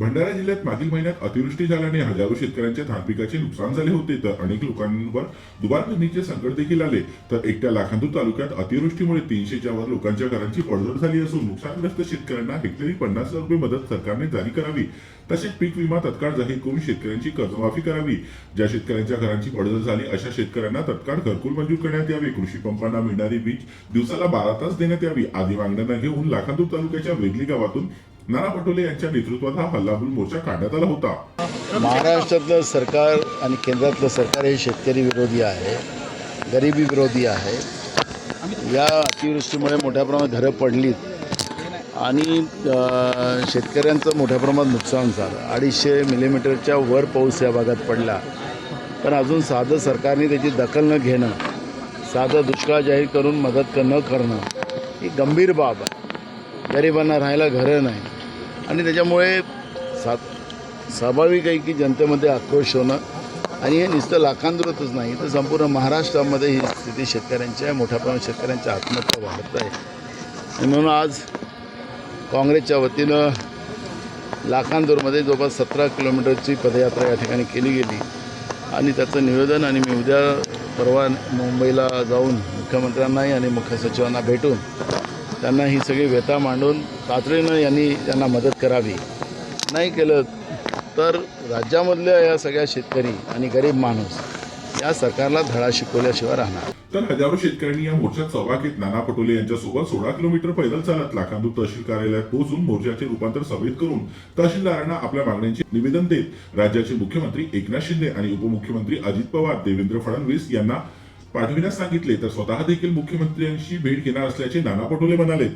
भंडारा जिल्ह्यात मागील महिन्यात अतिवृष्टी झाल्याने हजारो शेतकऱ्यांच्या धान पिकाचे नुकसान झाले होते तर अनेक लोकांवर दुबार पेरणीचे संकट देखील आले. तर एकट्या लाखांदूर तालुक्यात अतिवृष्टीमुळे तीनशेच्या वर लोकांच्या घरांची पडझड झाली असून नुकसानग्रस्त शेतकऱ्यांना हेक्टरी पन्नास हजार रुपये मदत सरकारने जारी करावी. तसेच पीक विमा तत्काळ जाहीर करून शेतकऱ्यांची कर्जमाफी करावी. ज्या शेतकऱ्यांच्या घरांची पडझड झाली अशा शेतकऱ्यांना तत्काळ घरकुल मंजूर करण्यात यावे. कृषी पंपांना मिळणारी वीज दिवसाला बारा तास देण्यात यावी. आदी मागण्यांना घेऊन लाखांदूर तालुक्याच्या वेगली गावातून नाना पटोले यांच्या नेतृत्वात हा हल्लाबोल मोर्चा काढण्यात आला होता. महाराष्ट्रातलं सरकार आणि केंद्रातलं सरकार हे शेतकरी विरोधी आहे गरिबी विरोधी आहे. या अतिवृष्टीमुळे मोठ्या प्रमाणात घरं पडलीत आणि शेतकऱ्यांचं मोठ्या प्रमाणात नुकसान झालं. अडीचशे मिलीमीटरच्या वर पाऊस या भागात पडला. पण अजून साधं सरकारने त्याची दखल न घेणं साधं दुष्काळ जाहीर करून मदत न करणं ही गंभीर बाब आहे. गरिबांना राहायला घरं नाही. आणि त्याच्यामुळे सा स्वाभाविक आहे की जनतेमध्ये आक्रोश होणं आणि हे नुसतं लाखांदूरतच नाही तर संपूर्ण महाराष्ट्रामध्ये ही स्थिती शेतकऱ्यांच्या मोठ्या प्रमाणात शेतकऱ्यांच्या आत्महत्या वाढत आहे. आणि म्हणून आज काँग्रेसच्या वतीनं लाखांदूरमध्ये जवळपास सतरा किलोमीटरची पदयात्रा या ठिकाणी केली गेली. आणि त्याचं निवेदन आणि मी उद्या परवा मुंबईला जाऊन मुख्यमंत्र्यांनाही आणि मुख्य सचिवांना भेटून त्यांना ही सगळी व्यथा मांडून तातडीनं यांनी त्यांना मदत करावी. नाही केलं तर राज्यामधल्या या सगळ्या शेतकरी आणि गरीब माणूस या सरकारला धडा शिकवल्याशिवाय राहणार. तर हजारो शेतकऱ्यांनी या मोर्चात सहभाग घेत नाना पटोले यांच्यासोबत सोळा किलोमीटर पैदल चालत लाखांदूर तहसील कार्यालयात पोहोचून मोर्चाचे रूपांतर सभेत करून तहसीलदारांना आपल्या मागण्यांचे निवेदन देत राज्याचे मुख्यमंत्री एकनाथ शिंदे आणि उपमुख्यमंत्री अजित पवार देवेंद्र फडणवीस यांना पाठविण्यास सांगितले तर स्वतः देखील मुख्यमंत्र्यांशी भेट घेणार असल्याचे नाना पटोले म्हणाले